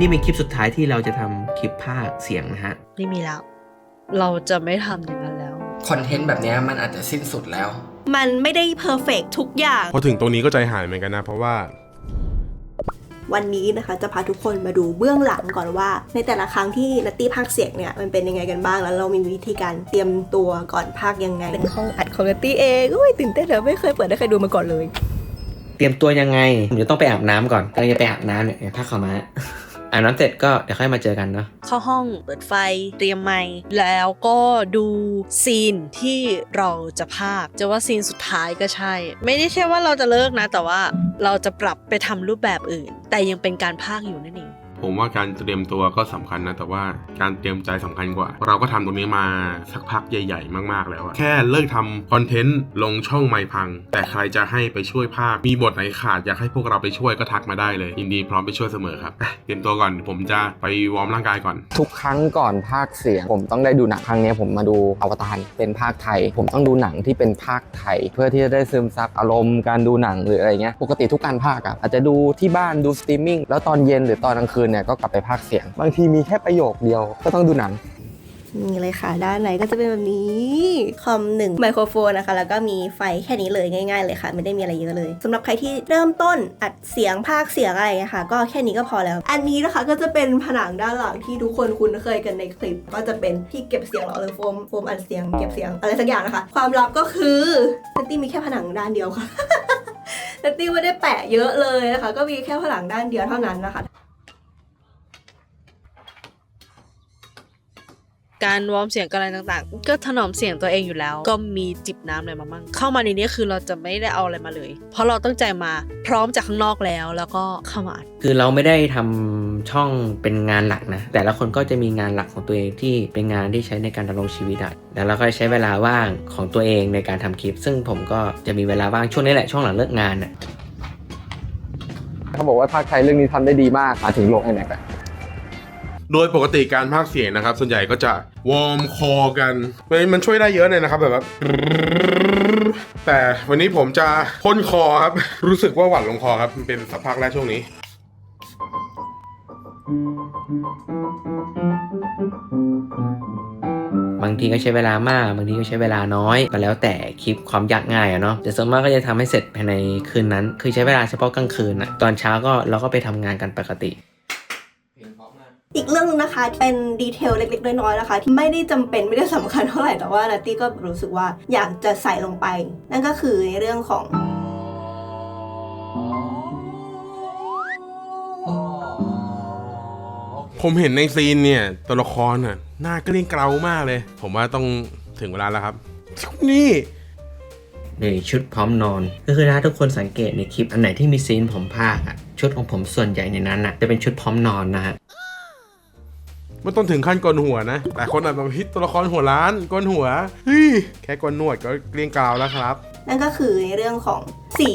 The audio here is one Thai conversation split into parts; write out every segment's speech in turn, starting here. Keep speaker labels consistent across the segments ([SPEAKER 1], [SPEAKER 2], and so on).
[SPEAKER 1] นี่เป็นคลิปสุดท้ายที่เราจะทำคลิปภาคเสียงนะฮะ
[SPEAKER 2] ไม่มีแล้ว เราจะไม่ทำอย่างนั้นแล้ว
[SPEAKER 3] คอนเทนต์แบบเนี้ยมันอาจจะสิ้นสุดแล้ว
[SPEAKER 4] มันไม่ได้เพอร์เฟกทุกอย่าง
[SPEAKER 5] พอถึงตรงนี้ก็ใจหายเหมือนกันนะ เพราะว่า
[SPEAKER 4] วันนี้นะคะจะพาทุกคนมาดูเบื้องหลังก่อนว่า ในแต่ละครั้งที่นัตตี้พากย์เสียงเนี่ยมันเป็นยังไงกันบ้างแล้วเรามีวิธีการเตรียมตัวก่อนพากย์ยังไง เป็นห้องอัดของนัตตี้เองอุ้ยตื่นเต้นเลยไม่เคยเปิดให้ใครดูมาก่อนเลย
[SPEAKER 1] เตรียมตัวยังไง ผมจะต้องไปอาบน้ำก่อนกำลังจะไปอาบน้ำเนี่ยเดี๋ยวพักขาวมา อาบน้ำเสร็จก็เดี๋ยวค่อยมาเจอกันเนาะ
[SPEAKER 2] เข้าห้องเปิดไฟเตรียมไม้แล้วก็ดูซีนที่เราจะภาคจะว่าซีนสุดท้ายก็ใช่ ไม่ได้ใช่ว่าเราจะเลิกนะ แต่ว่าเราจะปรับไปทำรูปแบบอื่น แต่ยังเป็นการภาคอยู่นั่นเอง
[SPEAKER 5] ผมว่าการเตรียมตัวก็สำคัญนะ แต่ว่าการเตรียมใจสำคัญกว่า เราก็ทำตรงนี้มาสักพักใหญ่ๆ มากๆแล้วอะแค่เลิกทำคอนเทนต์ลงช่องไม่พัง แต่ใครจะให้ไปช่วยภาค มีบทไหนขาดอยากให้พวกเราไปช่วยก็ทักมาได้เลย ยินดีพร้อมไปช่วยเสมอครับเตรียมตัวก่อนผมจะไปวอร์มร่างกายก่อน
[SPEAKER 3] ทุกครั้งก่อนภาคเสียง ผมต้องได้ดูหนังครั้งนี้ผมมาดูอวตารเป็นภาคไทย ผมต้องดูหนังที่เป็นภาคไทย เพื่อที่จะได้ซึมซับอารมณ์การดูหนังหรืออะไรเงี้ยปกติทุกการภาคอะอาจจะดูที่บ้านดูสตรีมมิ่งแล้วตอนเย็นหรือตอนกลางคืนเนี่ยก็กลับไปภาคเสียง บางทีมีแค่ประโยคเดียวก็ต้องดูหนัง
[SPEAKER 4] นี่เลยค่ะ ด้านในก็จะเป็นแบบนี้ คอมหนึ่งไมโครโฟนนะคะ แล้วก็มีไฟแค่นี้เลยง่ายๆเลยค่ะ ไม่ได้มีอะไรเยอะเลยสำหรับใครที่เริ่มต้นอัดเสียงภาคเสียงอะไรอย่างเงี้ยค่ะก็แค่นี้ก็พอแล้ว อันนี้นะคะก็จะเป็นผนังด้านหลังที่ทุกคนคุ้นเคยกันในคลิป ก็จะเป็นที่เก็บเสียงเหรอหรือโฟมโฟมอัดเสียงเก็บเสียงอะไรสักอย่างนะคะ ความลับก็คือนัตตี้มีแค่ผนังด้านเดียวค่ะนัตตี้ไม่ได้แปะเยอะเลยนะคะ ก็มีแค่ผนังด้านเดียวเท่านั้นนะคะ
[SPEAKER 2] การวอร์มเสียงกันอะไรต่างๆ ก็ถนอมเสียงตัวเองอยู่แล้ว ก็มีจิบน้ำอะไรมามั่งเข้ามาในนี้คือเราจะไม่ได้เอาอะไรมาเลย เพราะเราตั้งใจมาพร้อมจากข้างนอกแล้วแล้วก็เข้ามาอัด
[SPEAKER 1] คือเราไม่ได้ทำช่องเป็นงานหลักนะ แต่ละคนก็จะมีงานหลักของตัวเองที่เป็นงานที่ใช้ในการดำรงชีวิตอะแล้วเราก็ใช้เวลาว่างของตัวเองในการทำคลิป ซึ่งผมก็จะมีเวลาว่างช่วงนี้แหละช่วงหลังเลิกงานอะ
[SPEAKER 3] เขาบอกว่าภาคไทยเรื่องนี้ทำได้ดีมากมาถึงโลกไอแม็ก
[SPEAKER 5] โดยปกติการพากเสียงนะครับ ส่วนใหญ่ก็จะวอร์มคอกันมันมันช่วยได้เยอะเลยนะครับแบบแต่วันนี้ผมจะพ่นคอครับ รู้สึกว่าหวัดลงคอครับเป็นสักพักแล้วช่วงนี้
[SPEAKER 1] บางทีก็ใช้เวลามาก บางทีก็ใช้เวลาน้อยก็แล้วแต่คลิปความยากง่ายอะเนาะแต่ส่วนมากก็จะทำให้เสร็จภายในคืนนั้น คือใช้เวลาเฉพาะกลางคืนอะตอนเช้าก็เราก็ไปทำงานกันปกติ
[SPEAKER 4] อีกเรื่องนึงนะคะ เป็นดีเทลเล็กๆ น้อยๆนะคะ ที่ไม่ได้จำเป็นไม่ได้สำคัญเท่าไหร่แต่ว่านัตตี้ก็รู้สึกว่าอยากจะใส่ลงไป นั่นก็คือในเรื่องของ
[SPEAKER 5] ผมเห็นในซีนเนี่ยตัวละครน่ะหน้าเกลี้ยงเกลามากเลย ผมว่าต้องถึงเวลาแล้วครับ นี่
[SPEAKER 1] นี่ชุดพร้อมนอน ก็คือถ้าทุกคนสังเกตในคลิปอันไหนที่มีซีนผมภาคอะชุดของผมส่วนใหญ่ในนั้นอะจะเป็นชุดพร้อมนอนนะฮะ
[SPEAKER 5] ไม่ต้องถึงขั้นโกนหัวนะแต่คนอาจแบบฮิตตัวละครหัวล้านโกนหัวเฮ้ยแค่โกนหนวดก็เกลี้ยงกลาแล้วครับ
[SPEAKER 4] นั่นก็คือในเรื่องของสี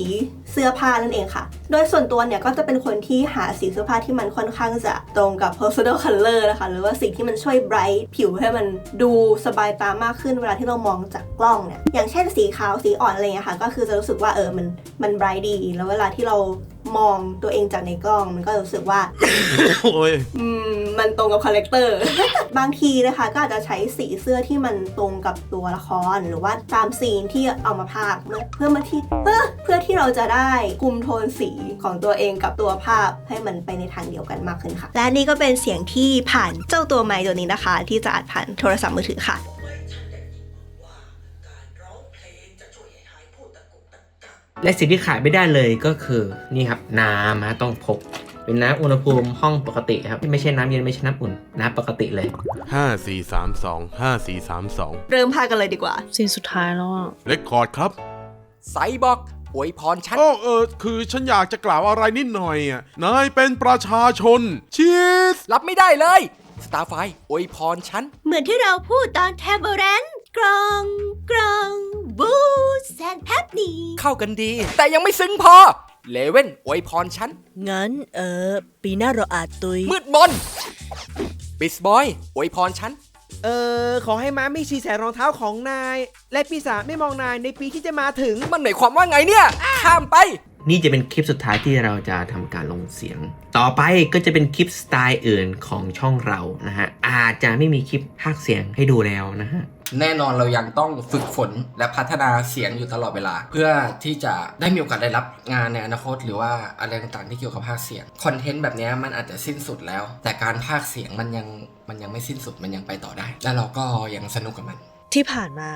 [SPEAKER 4] เสื้อผ้านั่นเองค่ะ โดยส่วนตัวเนี่ยก็จะเป็นคนที่หาสีเสื้อผ้าที่มันค่อนข้างจะตรงกับ personal color นะคะ หรือว่าสีที่มันช่วย bright ผิวให้มันดูสบายตามากขึ้นเวลาที่เรามองจากกล้องเนี่ย อย่างเช่นสีขาวสีอ่อนอะไรเงี้ยค่ะ ก็คือจะรู้สึกว่าเออมันมัน bright ดี แล้วเวลาที่เรา มองตัวเองจากในกล้อง มันก็รู้สึกว่า
[SPEAKER 5] โอ้ย
[SPEAKER 4] อืมมันตรงกับคาแรคเตอร์ บางทีนะคะก็อาจจะใช้สีเสื้อที่มันตรงกับตัวละครหรือว่าตามซีนที่เอามาพากย์เพื่อมาที่เพื่อเพื่อที่เราจะได้คุมโทนสีของตัวเองกับตัวภาพให้มันไปในทางเดียวกันมากขึ้นค่ะ และนี่ก็เป็นเสียงที่ผ่านเจ้าตัวไมค์ตัวนี้นะคะ ที่จะอัดผ่านโทรศัพท์มือถือค่ะ
[SPEAKER 1] และสิ่งที่ขายไม่ได้เลยก็คือนี่ครับน้ำนะต้องพกเป็นน้ำอุณหภูมิห้องปกติครับที่ไม่ใช่น้ำเย็นไม่ใช่น้ำอุ่นน้ำปกติเลย
[SPEAKER 5] ห้าสี่สามสองห้าสี่สามสอง
[SPEAKER 4] เริ่มพากย์กันเลยดีกว่า
[SPEAKER 2] ซีนสุดท้ายแล้วอะ
[SPEAKER 5] เลคคอร์ดครับ
[SPEAKER 6] ไซบอกอวยพรฉัน
[SPEAKER 5] โอ้เออคือฉันอยากจะกล่าวอะไรนิดหน่อยอะนายเป็นประชาชน ชีส
[SPEAKER 6] รับไม่ได้เลย สตาร์ไฟอวยพรฉัน
[SPEAKER 4] เหมือนที่เราพูดตอนแทมเบ
[SPEAKER 6] เข้ากันดี แต่ยังไม่ซึ้งพอ เลเว่นอวยพรฉัน
[SPEAKER 2] งั้น เออ ปีหน้าเราอาจตุย
[SPEAKER 6] มืดมนบิสบอยอวยพรฉัน
[SPEAKER 7] เออ ขอให้ม้าไม่ฉี่ใส่รองเท้าของนาย และปีศาจไม่มองนายในปีที่จะมาถึง
[SPEAKER 6] มันหมายความว่าไงเนี่ย ข้ามไป
[SPEAKER 1] นี่จะเป็นคลิปสุดท้ายที่เราจะทำการลงเสียง ต่อไปก็จะเป็นคลิปสไตล์อื่นของช่องเรานะฮะ อาจจะไม่มีคลิปพากย์เสียงให้ดูแล้วนะฮะ
[SPEAKER 6] แน่นอนเรายังต้องฝึกฝนและพัฒนาเสียงอยู่ตลอดเวลา เพื่อที่จะได้มีโอกาสได้รับงานในอนาคต หรือว่าอะไรต่างๆที่เกี่ยวกับภาคเสียงคอนเทนต์แบบนี้มันอาจจะสิ้นสุดแล้ว แต่การภาคเสียงมันยังมันยังไม่สิ้นสุดมันยังไปต่อได้ และเราก็ยังสนุกกับมัน
[SPEAKER 2] ที่ผ่านมา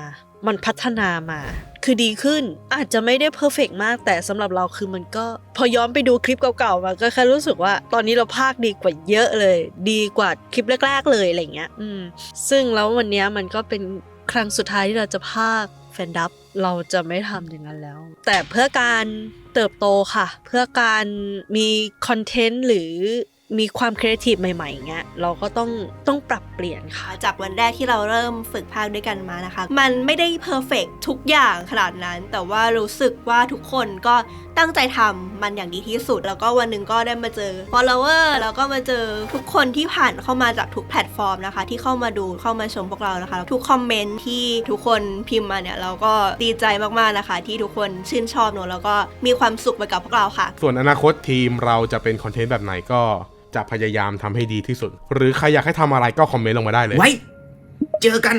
[SPEAKER 2] มันพัฒนามา คือดีขึ้น อาจจะไม่ได้เพอร์เฟกมาก แต่สำหรับเราคือมันก็ พอย้อนไปดูคลิปเก่าๆมาก็แค่รู้สึกว่า ตอนนี้เราภาคดีกว่าเยอะเลย ดีกว่าคลิปแรก ๆ เลยอะไรเงี้ย อืม ซึ่งแล้ววันนี้มันก็เป็นครั้งสุดท้ายที่เราจะภาคแฟนดับเราจะไม่ทำอย่างนั้นแล้ว แต่เพื่อการเติบโตค่ะ เพื่อการมีคอนเทนต์หรือ มีความครีเอทีฟใหม่ๆเงี้ยเราก็ต้องต้องปรับเปลี่ยนค่ะ
[SPEAKER 4] จากวันแรกที่เราเริ่มฝึกพากย์ด้วยกันมานะคะ มันไม่ได้เพอร์เฟกทุกอย่างขนาดนั้น แต่ว่ารู้สึกว่าทุกคนก็ตั้งใจทำมันอย่างดีที่สุด แล้วก็วันหนึ่งก็ได้มาเจอ follower แล้วก็มาเจอทุกคนที่ผ่านเข้ามาจากทุกแพลตฟอร์มนะคะ ที่เข้ามาดูเข้ามาชมพวกเรานะคะ ทุกคอมเมนต์ที่ทุกคนพิมพ์มาเนี่ยเราก็ดีใจมากๆนะคะ ที่ทุกคนชื่นชอบเนอะแล้วก็มีความสุขไปกับพวกเราค่ะ
[SPEAKER 5] ส่วนอนาคตทีมเราจะเป็นคอนเทนต์แบบไหนก็ จะพยายามทำให้ดีที่สุด หรือใครอยากให้ทำอะไรก็คอมเมนต์ลงมาได้เลย
[SPEAKER 1] ไว้ เจอกัน